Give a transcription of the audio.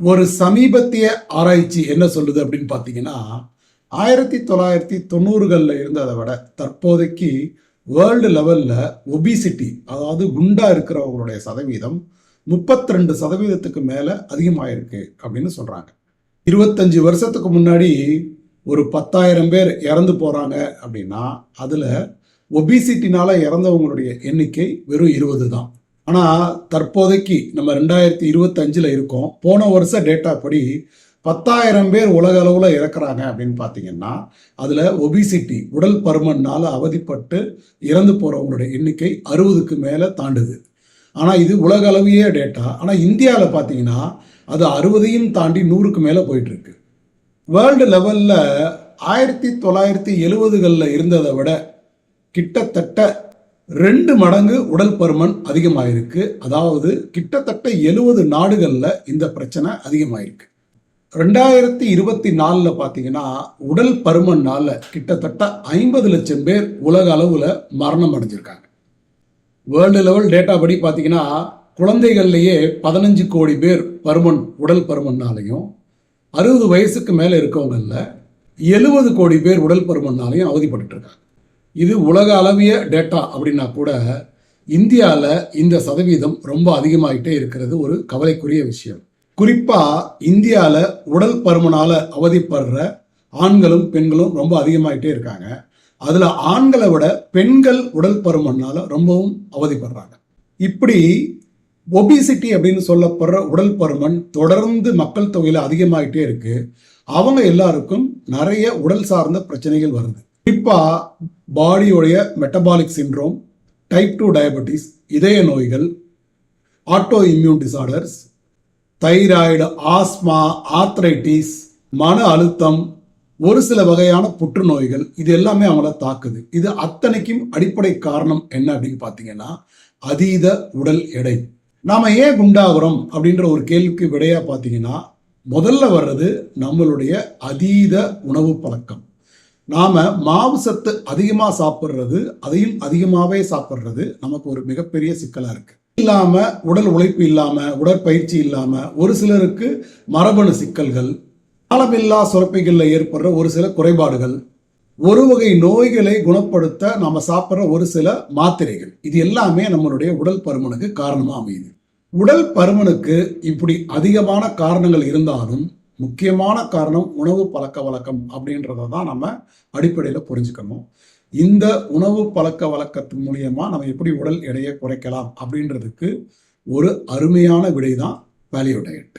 ஒரு சமீபத்திய ஆராய்ச்சி என்ன சொல்லுது அப்படின்னு பார்த்தீங்கன்னா ஆயிரத்தி தொள்ளாயிரத்தி தொண்ணூறுகளில் இருந்ததை விட தற்போதைக்கு வேர்ல்டு லெவலில் ஒபிசிட்டி அதாவது குண்டா இருக்கிறவங்களுடைய சதவீதம் 32% ரெண்டு சதவீதத்துக்கு மேலே அதிகமாயிருக்கு அப்படின்னு சொல்கிறாங்க இருபத்தஞ்சு வருஷத்துக்கு முன்னாடி ஒரு பத்தாயிரம் பேர் இறந்து போகிறாங்க அப்படின்னா அதில் ஒபிசிட்டினால் இறந்தவங்களுடைய எண்ணிக்கை வெறும் இருபது தான். ஆனால் தற்போதைக்கு நம்ம ரெண்டாயிரத்தி இருபத்தஞ்சில் இருக்கோம். போன வருஷ டேட்டா படி பத்தாயிரம் பேர் உலக அளவில் இறக்குறாங்க அப்படின்னு பார்த்தீங்கன்னா அதில் ஒபிசிட்டி உடல் பருமனால் அவதிப்பட்டு இறந்து போகிறவங்களுடைய எண்ணிக்கை அறுபதுக்கு மேலே தாண்டுது. ஆனால் இது உலக அளவிய டேட்டா ஆனால் இந்தியாவில் பார்த்தீங்கன்னா அது அறுபதையும் தாண்டி நூறுக்கு மேலே போயிட்டுருக்கு. வேர்ல்டு லெவலில் ஆயிரத்தி தொள்ளாயிரத்தி எழுபதுகளில் இருந்ததை விட கிட்டத்தட்ட ரெண்டு மடங்கு உடல் பருமன் அதிகமாயிருக்கு. அதாவது கிட்டத்தட்ட எழுபது நாடுகளில் இந்த பிரச்சனை அதிகமாயிருக்கு. ரெண்டாயிரத்தி இருபத்தி நாலில் பார்த்தீங்கன்னா உடல் பருமனால் கிட்டத்தட்ட ஐம்பது லட்சம் பேர் உலக அளவில் மரணம் அடைஞ்சிருக்காங்க. வேர்ல்டு லெவல் டேட்டா படி பார்த்தீங்கன்னா குழந்தைகள்லேயே பதினஞ்சு கோடி பேர் பருமன் உடல் பருமன்னாலையும் அறுபது வயசுக்கு மேலே இருக்கவங்களில் எழுபது கோடி பேர் உடல் பருமன்னாலையும் அவதிப்பட்டு இருக்காங்க. இது உலக அளவிய டேட்டா அப்படின்னா கூட இந்தியாவில் இந்த சதவீதம் ரொம்ப அதிகமாகிட்டே இருக்கிறது ஒரு கவலைக்குரிய விஷயம். குறிப்பாக இந்தியாவில் உடல் பருமனால் அவதிப்படுற ஆண்களும் பெண்களும் ரொம்ப அதிகமாகிட்டே இருக்காங்க. அதில் ஆண்களை விட பெண்கள் உடல் பருமனால் ரொம்பவும் அவதிப்படுறாங்க. இப்படி ஒபிசிட்டி அப்படின்னு சொல்லப்படுற உடல் பருமன் தொடர்ந்து மக்கள் தொகையில் அதிகமாகிட்டே இருக்கு. அவங்க எல்லாருக்கும் நிறைய உடல் சார்ந்த பிரச்சனைகள் வருது. குறிப்பாக பாடியோடைய metabolic syndrome type two diabetes இதய நோய்கள் autoimmune disorders thyroid asthma arthritis மன அழுத்தம் ஒரு சில வகையான புற்றுநோய்கள் இது எல்லாமே அவங்கள தாக்குது. இது அத்தனைக்கும் அடிப்படை காரணம் என்ன அப்படின்னு பார்த்தீங்கன்னா அதீத உடல் எடை. நாம் ஏன் குண்டாகிறோம் அப்படின்ற ஒரு கேள்விக்கு விடையாக பார்த்தீங்கன்னா முதல்ல வர்றது நம்மளுடைய அதீத உணவு பழக்கம். நாம மாவு சத்து அதிகமாக சாப்பிட்றது அதையும் அதிகமாகவே சாப்பிட்றது நமக்கு ஒரு மிகப்பெரிய சிக்கலா இருக்கு. இல்லாம உடல் உழைப்பு இல்லாம உடற்பயிற்சி இல்லாம ஒரு சிலருக்கு மரபணு சிக்கல்கள் அளவில்லா சுரப்பிகளில் ஏற்படுற ஒரு சில குறைபாடுகள் ஒரு வகை நோய்களை குணப்படுத்த நாம சாப்பிட்ற ஒரு சில மாத்திரைகள். இது எல்லாமே நம்மளுடைய உடல் பருமனுக்கு காரணமாக அமையுது. உடல் பருமனுக்கு இப்படி அதிகமான காரணங்கள் இருந்தாலும் முக்கியமான காரணம் உணவு பழக்க வழக்கம் அப்படின்றத தான் நம்ம அடிப்படையில் புரிஞ்சுக்கணும். இந்த உணவு பழக்க வழக்கத்தின் மூலியமாக நம்ம எப்படி உடல் எடையை குறைக்கலாம் அப்படின்றதுக்கு ஒரு அருமையான விடை தான் வேல்யூ டயட்